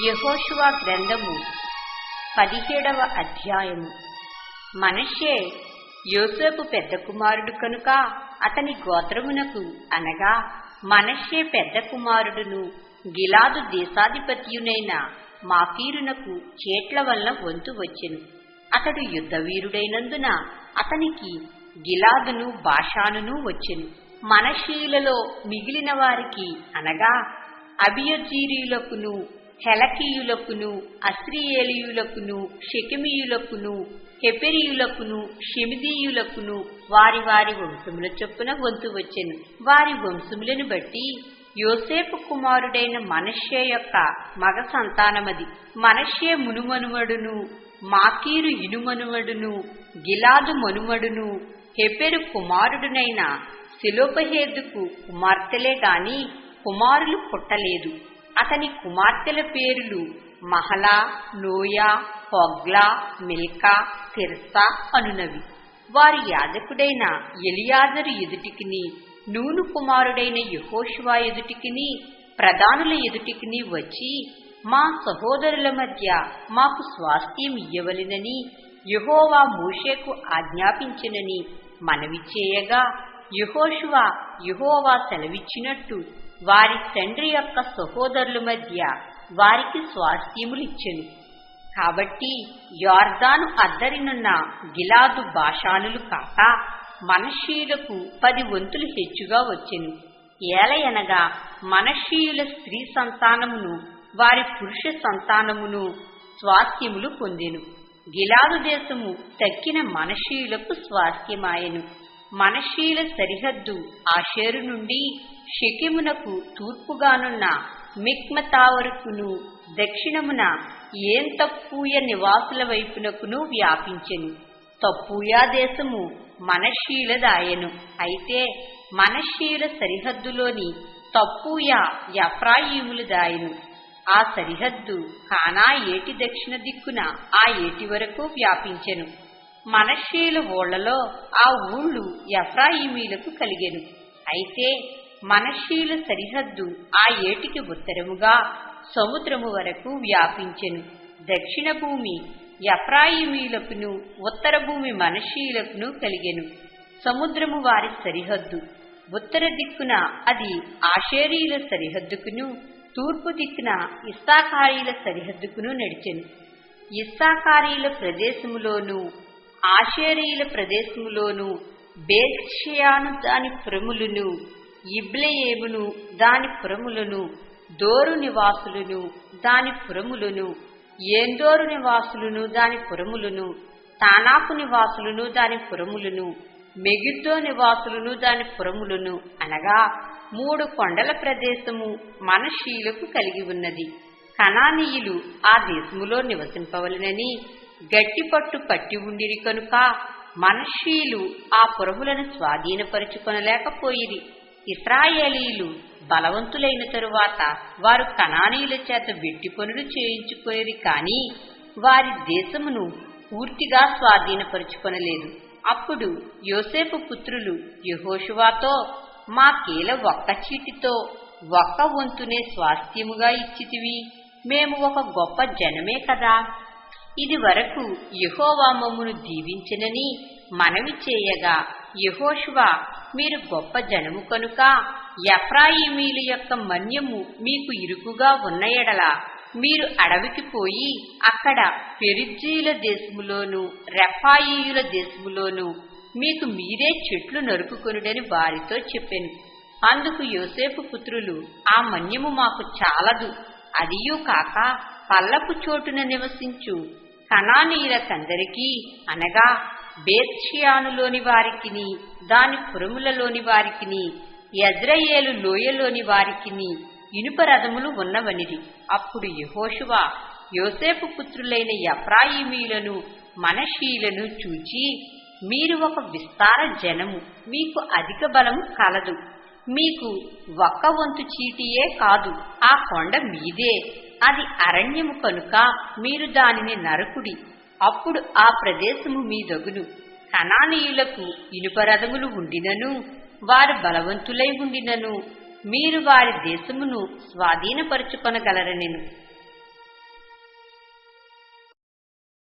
యహోషువ గ్రంథము పదిహేడవ అధ్యాయము. మనషే యోసేపు పెద్ద కుమారుడు కనుక అతని గోత్రమునకు అనగా మనషే పెద్ద కుమారుడును గిలాదు దేశాధిపత్యునైన మాకీరునకు చేట్ల వల్ల వంతు వచ్చెను. అతడు యుద్ధవీరుడైనందున అతనికి గిలాదును బాషానును వచ్చెను. మనషీలలో మిగిలిన వారికి అనగా అభియజీరీలకును హెలకీయులకును అస్త్రియేలియులకును షెకెమీయులకును హెపెరియులకును షెమిదీయులకును వారి వారి వంశముల చొప్పున వంతు వచ్చెను. వారి వంశములను బట్టి యోసేపు కుమారుడైన మనష్య యొక్క మగ సంతానమది. మనష్య మునుమనుమడును మాకీరు ఇనుమనుమడును గిలాదు మనుమడును హెపెరు కుమారుడునైన శిలోపహేదుకు కుమార్తెలే గాని కుమారులు పుట్టలేదు. అతని కుమార్తెల పేరులు Mahlah Noah Hoglah Milcah Tirzah అనునవి. వారి యాజకుడైన ఎలియాజరు ఎదుటికిని నూను కుమారుడైన యహోషువా ఎదుటికిని ప్రధానుల ఎదుటికిని వచ్చి మా సహోదరుల మధ్య మాకు స్వాస్థ్యం ఇయ్యవలెనని యహోవా మూషేకు ఆజ్ఞాపించినని మనవి చేయగా యహోషువా యహోవా సెలవిచ్చినట్టు వారి తండ్రి యొక్క సహోదరుల మధ్య వారికి స్వాస్థ్యములిచ్చెను. కాబట్టి యోర్దాను అద్దరినున్న గిలాదు భాషానులు కాక మనషీయులకు పది వంతులు హెచ్చుగా వచ్చెను. ఏలయనగా మనషీయుల స్త్రీ సంతానమును వారి పురుష సంతానమును స్వాస్థ్యములు పొందెను. గిలాదు దేశము తక్కిన మనషీయులకు స్వాస్థ్యమాయెను. మనషీల సరిహద్దు ఆషేరు నుండి షకిమునకు తూర్పుగానున్న మిక్మతా వరకును దక్షిణమున ఏం తప్పూయ నివాసుల వైపునకును వ్యాపించెను. తప్పూయా దేశము మనషీలదాయను అయితే మనషీల సరిహద్దులోని తప్పూయా యఫ్రాయిములదాయను ఆ సరిహద్దు కానా ఏటి దక్షిణ దిక్కున ఆ ఏటి వరకు వ్యాపించెను. మనషీల ఓళ్ళలో ఆ ఊళ్ళు ఎఫ్రాయిమీలకు కలిగెను. అయితే మనషీల సరిహద్దు ఆ ఏటికి ఉత్తరముగా సముద్రము వరకు వ్యాపించెను. దక్షిణ భూమి ఎఫ్రాయిమీలకును ఉత్తర భూమి మనషీలకును కలిగెను. సముద్రము వారి సరిహద్దు. ఉత్తర దిక్కున అది ఆషేరీల సరిహద్దుకును తూర్పు దిక్కున ఇస్సాకారీల సరిహద్దుకును నడిచెను. ఇస్సాకారీల ప్రదేశములోనూ ఆషేరీల ప్రదేశములోను బేక్షయాను దాని పురములను ఇబ్లయేమును దాని పురములను దోరు నివాసులను దాని పురములను ఏందోరు నివాసులను దాని పురములను తానాపు నివాసులను దాని పురములను మెగిద్దో నివాసులను దాని పురములను అనగా మూడు కొండల ప్రదేశము మనషీలకు కలిగి ఉన్నది. కణానీయులు ఆ దేశములో నివసింపవలనని గట్టిపట్టు పట్టి ఉండిరి కనుక మనషీలు ఆ పురములను స్వాధీనపరుచుకొనలేకపోయిరి. ఇస్రాయేలీలు బలవంతులైన తరువాత వారు కణానీయుల చేత వెట్టి పనులు చేయించుకోరి కాని వారి దేశమును పూర్తిగా స్వాధీనపరుచుకొనలేదు. అప్పుడు యోసేపు పుత్రులు యహోషువాతో మా కీల ఒక్క చీటితో ఒక్క వంతునే స్వాస్థ్యముగా ఇచ్చితివి. మేము ఒక గొప్ప జనమే కదా. ఇది వరకు యహోవామమును దీవించినని మనవి చేయగా యహోశువ మీరు గొప్ప జనము కనుక ఎఫ్రాయిమీల యొక్క మన్యము మీకు ఇరుకుగా ఉన్న ఎడల మీరు అడవికి పోయి అక్కడ పెరిజ్జీల దేశములోను రెఫాయియుల దేశములోను మీకు మీరే చెట్లు నరుకుకొనుడని వారితో చెప్పాను. అందుకు యోసేపు పుత్రులు ఆ మన్యము మాకు చాలదు అదియూ కాక పల్లపు చోటున నివసించు కణానీయులకందరికీ అనగా బేత్షియానులోని వారికిని దాని పురములలోని వారికిని ఎజ్రయేలు లోయలోని వారికిని ఇనుప రథములు ఉన్నవనిది అప్పుడు యహోషువ యోసేపు పుత్రులైన ఎఫ్రాయిమీలను మనషీలను చూచి మీరు ఒక విస్తార జనము మీకు అధిక బలము కలదు. మీకు ఒక్క వంతు చీటియే కాదు. ఆ కొండ మీదే. అది అరణ్యము కనుక మీరు దానిని నరకుడి. అప్పుడు ఆ ప్రదేశము మీదగును. కణానీయులకు ఇనుపరథములు ఉండినను వారు బలవంతులై ఉండినను. మీరు వారి దేశమును స్వాధీనపరుచుకొనగలరనెను.